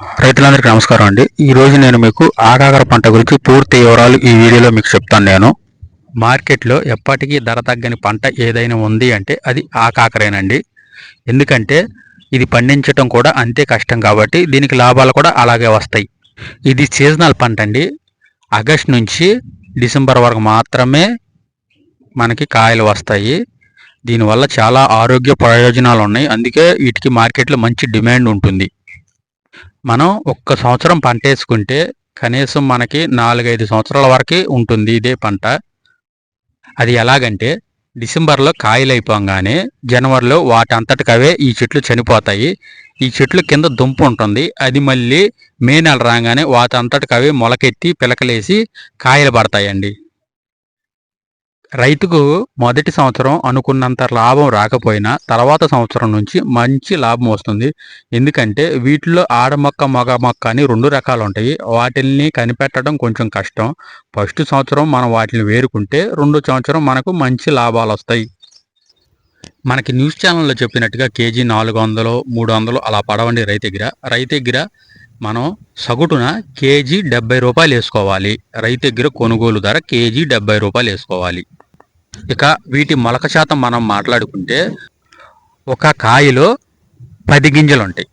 రైతులందరికీ నమస్కారం అండి. ఈ రోజు నేను మీకు ఆగాగర పంట గురించి పూర్తి వివరాలు ఈ వీడియోలో మీకు చెప్తాను నేను. మార్కెట్లో ఎప్పటికీ ధర తగ్గని పంట ఏదైనా ఉంది అంటే అది ఆకాకరేనండి. ఎందుకంటే ఇది పండించడం కూడా అంతే కష్టం కాబట్టి దీనికి లాభాలు కూడా అలాగే వస్తాయి. ఇది సీజనల్ పంట అండి. ఆగస్ట్ నుంచి డిసెంబర్ వరకు మాత్రమే మనకి కాయలు వస్తాయి. దీనివల్ల చాలా ఆరోగ్య ప్రయోజనాలు ఉన్నాయి. అందుకే వీటికి మార్కెట్లో మంచి డిమాండ్ ఉంటుంది. మనం ఒక్క సంవత్సరం పంట వేసుకుంటే కనీసం మనకి నాలుగైదు సంవత్సరాల వరకు ఉంటుంది ఇదే పంట. అది ఎలాగంటే డిసెంబర్లో కాయలైపోగానే జనవరిలో వాటి అంతటికవే ఈ చెట్లు చనిపోతాయి. ఈ చెట్లు కింద దుంప ఉంటుంది. అది మళ్ళీ మే నెల రాగానే వాటి అంతటికవే మొలకెత్తి పిలకలేసి కాయలు పడతాయండి. రైతుకు మొదటి సంవత్సరం అనుకున్నంత లాభం రాకపోయినా తర్వాత సంవత్సరం నుంచి మంచి లాభం వస్తుంది. ఎందుకంటే వీటిలో ఆడ మొక్క మగ మొక్క అని రెండు రకాలు ఉంటాయి. వాటిల్ని కనిపెట్టడం కొంచెం కష్టం. ఫస్ట్ సంవత్సరం మనం వాటిని వేరుకుంటే రెండో సంవత్సరం మనకు మంచి లాభాలు వస్తాయి. మనకి న్యూస్ ఛానల్లో చెప్పినట్టుగా కేజీ నాలుగు వందలు మూడు వందలు అలా పడవండి రైతు దగ్గర. రైతు దగ్గర మనం సగటున కేజీ డెబ్బై రూపాయలు వేసుకోవాలి. రైతు దగ్గర కొనుగోలు ధర కేజీ డెబ్బై రూపాయలు వేసుకోవాలి. ఇక వీటి మొలక శాతం మనం మాట్లాడుకుంటే ఒక కాయలో పది గింజలు ఉంటాయి.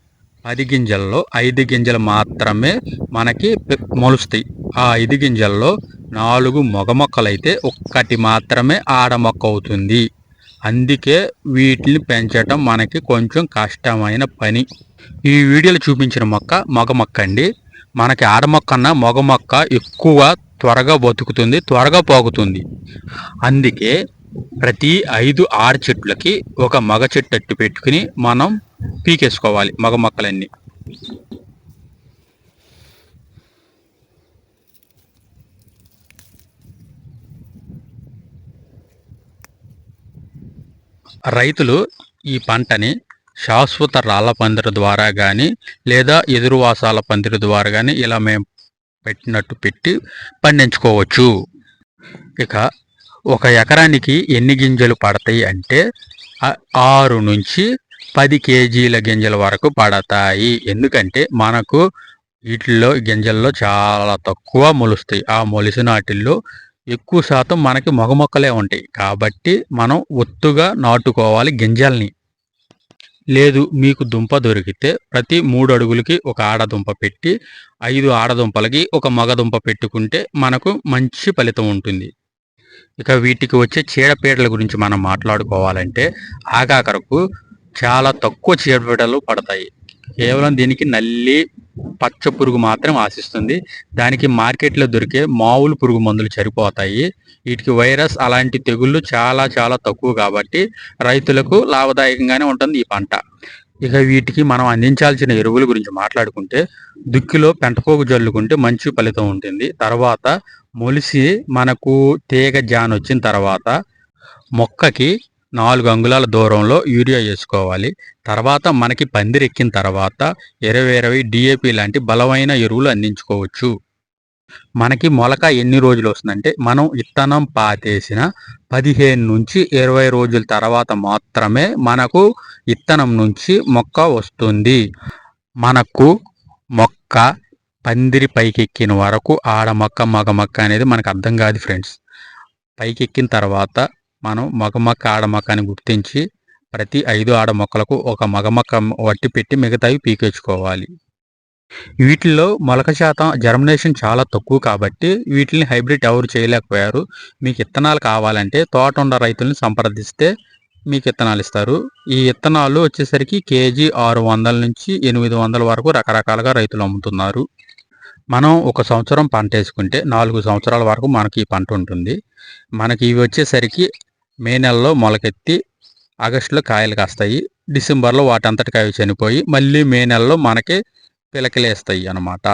పది గింజల్లో ఐదు గింజలు మాత్రమే మనకి మొలుస్తాయి. ఆ ఐదు గింజల్లో నాలుగు మగ మొక్కలైతే ఒక్కటి మాత్రమే ఆడ మొక్క అవుతుంది. అందుకే వీటిని పెంచటం మనకి కొంచెం కష్టమైన పని. ఈ వీడియోలో చూపించిన మొక్క మగ మొక్క అండి. మనకి ఆడ మొక్క మగ మొక్క ఎక్కువ త్వరగా బతుకుతుంది త్వరగా పోగుతుంది. అందుకే ప్రతి ఐదు ఆరు చెట్లకి ఒక మగ చెట్టు అట్టు పెట్టుకుని మనం పీకేసుకోవాలి మగ మొక్కలన్నీ. రైతులు ఈ పంటని శాశ్వత రాళ్ళ పందిరి ద్వారా కానీ లేదా ఎదురువాసాల పందిరి ద్వారా కానీ ఇలా మేము పెట్టినట్టు పెట్టి పండించుకోవచ్చు. ఇక ఒక ఎకరానికి ఎన్ని గింజలు పడతాయి అంటే ఆరు నుంచి పది కేజీల గింజల వరకు పడతాయి. ఎందుకంటే మనకు వీటిల్లో గింజల్లో చాలా తక్కువ మొలుస్తాయి. ఆ మొలిసిన వాటిల్లో ఎక్కువ శాతం మనకి మొగ మొక్కలే ఉంటాయి. కాబట్టి మనం ఒత్తుగా నాటుకోవాలి గింజల్ని. లేదు మీకు దుంప దొరికితే ప్రతి మూడు అడుగులకి ఒక ఆడదుంప పెట్టి ఐదు ఆడదుంపలకి ఒక మగదుంప పెట్టుకుంటే మనకు మంచి ఫలితం ఉంటుంది. ఇక వీటికి వచ్చే చీడపీడల గురించి మనం మాట్లాడుకోవాలంటే ఆగాకరకు చాలా తక్కువ చీడపీడలు పడతాయి. కేవలం దీనికి నల్లి పచ్చ పురుగు మాత్రం ఆశిస్తుంది. దానికి మార్కెట్లో దొరికే మామూలు పురుగు మందులు సరిపోతాయి. వీటికి వైరస్ అలాంటి తెగుళ్ళు చాలా చాలా తక్కువ కాబట్టి రైతులకు లాభదాయకంగానే ఉంటుంది ఈ పంట. ఇక వీటికి మనం అందించాల్సిన ఎరువుల గురించి మాట్లాడుకుంటే దుక్కిలో పెంటపోగు జల్లుకుంటే మంచి ఫలితం ఉంటుంది. తర్వాత మొలిసి మనకు తీగ జాన్ వచ్చిన తర్వాత మొక్కకి నాలుగు అంగుళాల దూరంలో యూరియా వేసుకోవాలి. తర్వాత మనకి పందిరెక్కిన తర్వాత ఇరవై ఇరవై డిఏపి లాంటి బలమైన ఎరువులు అందించుకోవచ్చు. మనకి మొలక ఎన్ని రోజులు వస్తుందంటే మనం విత్తనం పాతేసిన పదిహేను నుంచి ఇరవై రోజుల తర్వాత మాత్రమే మనకు విత్తనం నుంచి మొక్క వస్తుంది. మనకు మొక్క పందిరి పైకెక్కిన వరకు ఆడ మొక్క మగ మొక్క అనేది మనకు అర్థం కాదు ఫ్రెండ్స్. పైకెక్కిన తర్వాత మనం మగ మొక్క అని గుర్తించి ప్రతి ఐదు ఆడ మొక్కలకు ఒక మగమక్క వట్టి పెట్టి మిగతావి పీకేసుకోవాలి. వీటిల్లో మొలక శాతం జర్మినేషన్ చాలా తక్కువ కాబట్టి వీటిని హైబ్రిడ్ ఎవరు చేయలేకపోయారు. మీకు ఇత్తనాలు కావాలంటే తోట ఉన్న రైతుల్ని సంప్రదిస్తే మీకు విత్తనాలు ఇస్తారు. ఈ విత్తనాలు వచ్చేసరికి కేజీ ఆరు వందల నుంచి ఎనిమిది వందల వరకు రకరకాలుగా రైతులు అమ్ముతున్నారు. మనం ఒక సంవత్సరం పంట వేసుకుంటే నాలుగు సంవత్సరాల వరకు మనకి ఈ పంట ఉంటుంది. మనకి ఇవి వచ్చేసరికి మే నెలలో మొలకెత్తి ఆగస్టులో కాయలు కాస్తాయి. డిసెంబర్లో వాటంతటికి అవి చనిపోయి మళ్ళీ మే నెలలో మనకి పిలకలేస్తాయి అన్నమాట.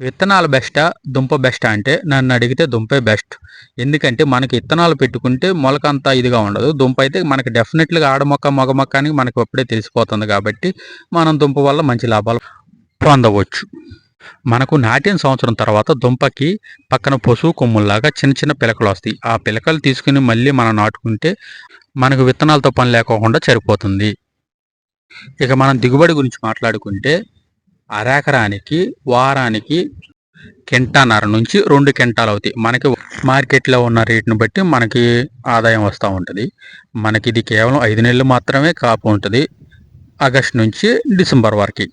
విత్తనాలు బెస్టా? దుంప బెస్టా అంటే నన్ను అడిగితే దుంపే బెస్ట్. ఎందుకంటే మనకి విత్తనాలు పెట్టుకుంటే మొలక అంతా ఇదిగా ఉండదు. దుంప అయితే మనకి డెఫినెట్లీగా ఆడ మొక్క మగ మొక్క అని మనకి అప్పుడే తెలిసిపోతుంది కాబట్టి మనం దుంప వల్ల మంచి లాభాలు పొందవచ్చు. మనకు నాటిన సంవత్సరం తర్వాత దుంపకి పక్కన పశువు కొమ్ముల్లాగా చిన్న చిన్న పిలకలు వస్తాయి. ఆ పిలకలు తీసుకుని మళ్ళీ మనం నాటుకుంటే మనకు విత్తనాలతో పని లేకోకుండా సరిపోతుంది. ఇక మనం దిగుబడి గురించి మాట్లాడుకుంటే అరెకరానికి వారానికి కింటాన్నర నుంచి రెండు కింటాలు అవుతాయి. మనకి మార్కెట్లో ఉన్న రేటును బట్టి మనకి ఆదాయం వస్తూ ఉంటుంది. మనకి ఇది కేవలం ఐదు నెలలు మాత్రమే కాపు ఉంటుంది. ఆగస్ట్ నుంచి డిసెంబర్ వరకు.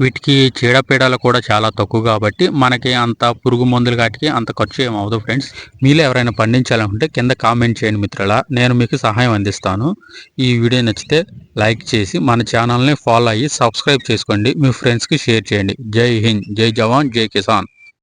వీటికి చీడపీడలు కూడా చాలా తక్కువ కాబట్టి మనకి అంత పురుగు మందులు కాటికి అంత ఖర్చు ఏమవుదు ఫ్రెండ్స్. మీలో ఎవరైనా పండించాలనుకుంటే కింద కామెంట్ చేయండి మిత్రులా నేను మీకు సహాయం అందిస్తాను. ఈ వీడియో నచ్చితే లైక్ చేసి మన ఛానల్ని ఫాలో అయ్యి సబ్స్క్రైబ్ చేసుకోండి. మీ ఫ్రెండ్స్కి షేర్ చేయండి. జై హింద్. జై జవాన్. జై కిసాన్.